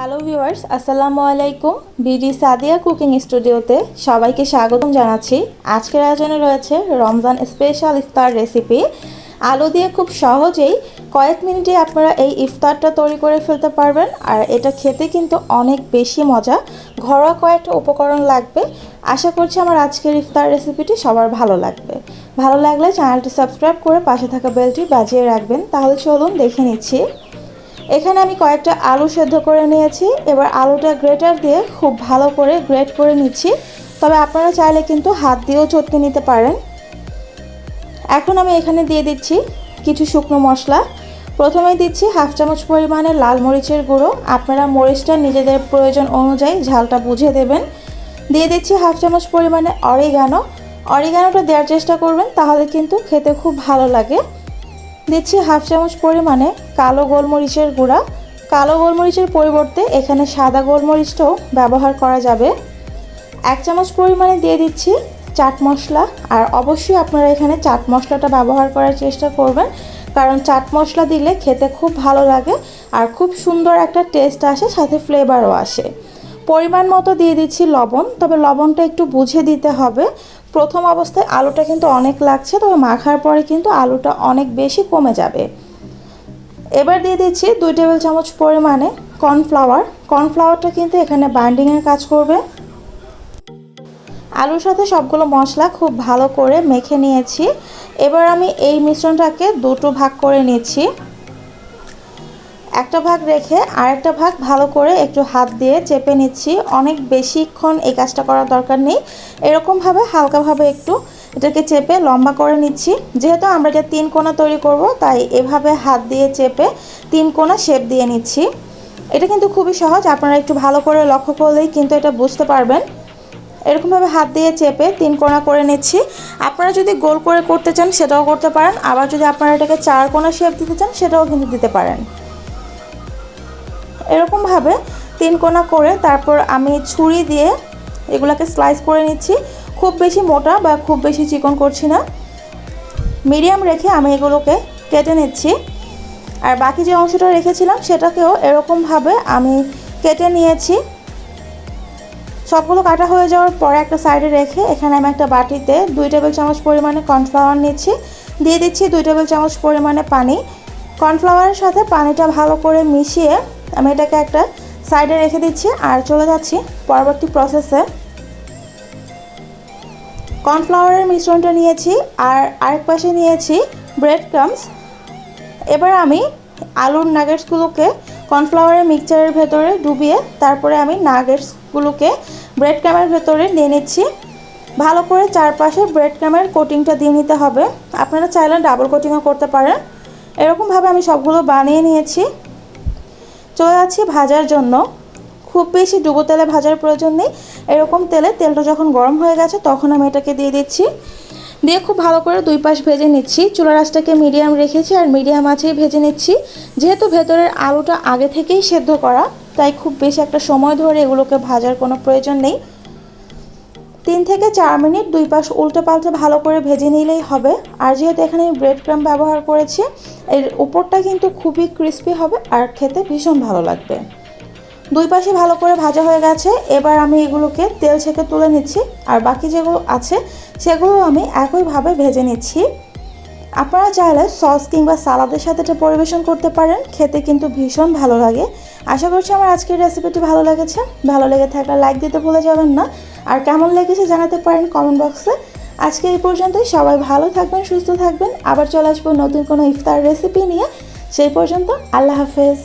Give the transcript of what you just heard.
Hello viewers আসসালামু আলাইকুম BD Sadia cooking স্টুডিওতে সবাইকে স্বাগতম জানাচ্ছি। আজকের আয়োজনে রয়েছে রমজান স্পেশাল ইফতার রেসিপি আলু দিয়ে খুব সহজেই কয়েক মিনিটে আপনারা এই ইফতারটা তৈরি করে ফেলতে পারবেন। আর এটা খেতে কিন্তু অনেক বেশি মজা। ঘরোয়া কয়েকটা উপকরণ লাগবে। আশা করছি আমার আজকের ইফতার রেসিপিটি সবার ভালো লাগবে। ভালো লাগলে চ্যানেলটি সাবস্ক্রাইব করে পাশে থাকা বেলটি বাজিয়ে রাখবেন। তাহলে চলুন দেখে নিচ্ছি। এখানে আমি কয়েকটা আলু সেদ্ধ করে নিয়েছি। এবার আলুটা গ্রেটার দিয়ে খুব ভালো করে গ্রেট করে নিচ্ছি। তবে আপনারা চাইলে কিন্তু হাত দিয়েও চটকে নিতে পারেন। এখন আমি এখানে দিয়ে দিচ্ছি কিছু শুকনো মশলা। প্রথমে দিচ্ছি হাফ চামচ পরিমাণে লাল মরিচের গুঁড়ো। আপনারা মরিচটা নিজেদের প্রয়োজন অনুযায়ী ঝালটা বুঝে দেবেন। দিয়ে দিচ্ছি হাফ চামচ পরিমাণে অরিগানো। অরিগানোটা দেওয়ার চেষ্টা করবেন, তাহলে কিন্তু খেতে খুব ভালো লাগে। দিচ্ছি হাফ চামচ পরিমাণে কালো গোলমরিচের গুঁড়া। কালো গোলমরিচের পরিবর্তে এখানে সাদা গোলমরিচটাও ব্যবহার করা যাবে। এক চামচ পরিমাণে দিয়ে দিচ্ছি চাট মশলা। আর অবশ্যই আপনারা এখানে চাট মশলাটা ব্যবহার করার চেষ্টা করবেন। কারণ চাট মশলা দিলে খেতে খুব ভালো লাগে আর খুব সুন্দর একটা টেস্ট আসে, সাথে ফ্লেভারও আসে। পরিমাণ মতো দিয়ে দিচ্ছি লবণ, তবে লবণটা একটু বুঝে দিতে হবে। প্রথম অবস্থায় আলুটা কিন্তু অনেক লাগছে, তবে মাখার পরে কিন্তু আলুটা অনেক বেশি কমে যাবে। এবার দিয়ে দিচ্ছি দুই টেবিল চামচ পরিমাণে কর্নফ্লাওয়ার। কর্নফ্লাওয়ারটা কিন্তু এখানে বাইন্ডিংয়ের কাজ করবে। আলুর সাথে সবগুলো মশলা খুব ভালো করে মেখে নিয়েছি। এবার আমি এই মিশ্রণটাকে দুটো ভাগ করে নিচ্ছি। একটা ভাগ রেখে আরেকটা ভাগ ভালো করে একটু হাত দিয়ে চেপে নিচ্ছি। অনেক বেশিক্ষণ এই কাজটা করার দরকার নেই। এরকমভাবে হালকাভাবে একটু এটাকে চেপে লম্বা করে নিচ্ছি। যেহেতু আমরা এটা তিন কোনা তৈরি করব, তাই এভাবে হাত দিয়ে চেপে তিন কোনা শেপ দিয়ে নিচ্ছি। এটা কিন্তু খুবই সহজ, আপনারা একটু ভালো করে লক্ষ্য করলেই কিন্তু এটা বুঝতে পারবেন। এরকমভাবে হাত দিয়ে চেপে তিন কোনা করে নিচ্ছি। আপনারা যদি গোল করে করতে চান, সেটাও করতে পারেন। আবার যদি আপনারা এটাকে চার কোনা শেপ দিতে চান, সেটাও কিন্তু দিতে পারেন। এরকমভাবে তিন কোনা করে তারপর আমি ছুরি দিয়ে এগুলোকে স্লাইস করে নিচ্ছি। খুব বেশি মোটা বা খুব বেশি চিকন করছি না। মিডিয়াম রেখে আমি এগুলোকে কেটে নিচ্ছি। আর বাকি যে অংশটা রেখেছিলাম সেটাকেও এরকমভাবে আমি কেটে নিয়েছি। সবগুলো কাটা হয়ে যাওয়ার পরে একটা সাইডে রেখে এখানে আমি একটা বাটিতে দুই টেবিল চামচ পরিমাণে কর্নফ্লাওয়ার নিচ্ছি। দিয়ে দিচ্ছি দুই টেবিল চামচ পরিমাণে পানি। কর্নফ্লাওয়ারের সাথে পানিটা ভালো করে মিশিয়ে আমি এটাকে একটা সাইডে রেখে দিচ্ছি আর চলে যাচ্ছি পরবর্তী প্রসেসে কর্নফ্লাওয়ারের মিশ্রণটা নিয়েছি আর আরেক পাশে নিয়েছি ব্রেড ক্রামস এবার আমি আলুর নাগেটসগুলোকে কর্নফ্লাওয়ারের মিক্সচারের ভেতরে ডুবিয়ে তারপরে আমি নাগেটসগুলোকে ব্রেড ক্রামের ভেতরে নিয়ে নিচ্ছি। ভালো করে চারপাশে ব্রেড ক্রামের কোটিংটা দিয়ে নিতে হবে। আপনারা চাইলে ডাবল কোটিংও করতে পারেন। এরকমভাবে আমি সবগুলো বানিয়ে নিয়েছি। চলে যাচ্ছি ভাজার জন্য। খুব বেশি ডুবো তেলে ভাজার প্রয়োজন নেই। এরকম তেলে তেলটা যখন গরম হয়ে গেছে, তখন আমি এটাকে দিয়ে দিচ্ছি। দিয়ে খুব ভালো করে দুই পাশ ভেজে নিচ্ছি। চুলা রাসটাকে মিডিয়াম রেখেছি আর মিডিয়াম আছেই ভেজে নিচ্ছি। যেহেতু ভেতরের আলুটা আগে থেকেই সেদ্ধ করা, তাই খুব বেশি একটা সময় ধরে এগুলোকে ভাজার কোনো প্রয়োজন নেই। তিন থেকে চার মিনিট দুই পাশ উল্টে পাল্টে ভালো করে ভেজে নিলেই হবে। আর যেহেতু এখানে আমি ব্রেড ক্রাম ব্যবহার করেছি, এর উপরটা কিন্তু খুবই ক্রিস্পি হবে আর খেতে ভীষণ ভালো লাগবে। দুই পাশে ভালো করে ভাজা হয়ে গেছে। এবার আমি এগুলোকে তেল ছেঁকে তুলে নিচ্ছি। আর বাকি যেগুলো আছে, সেগুলো আমি একইভাবে ভেজে নিচ্ছি। আপনারা চাইলে সস কিংবা সালাদের সাথে এটা পরিবেশন করতে পারেন, খেতে কিন্তু ভীষণ ভালো লাগে। আশা করছি আমার আজকের রেসিপিটি ভালো লেগেছে। ভালো লেগে থাকলে লাইক দিতে ভুলে যাবেন না। আর কেমন লেগেছে জানাতে পারেন কমেন্ট বক্সে আজকে এই পর্যন্তই, সবাই ভালো থাকবেন, সুস্থ থাকবেন। আবার চলে আসব নতুন কোনো ইফতার রেসিপি নিয়ে। সেই পর্যন্ত আল্লাহ হাফেজ।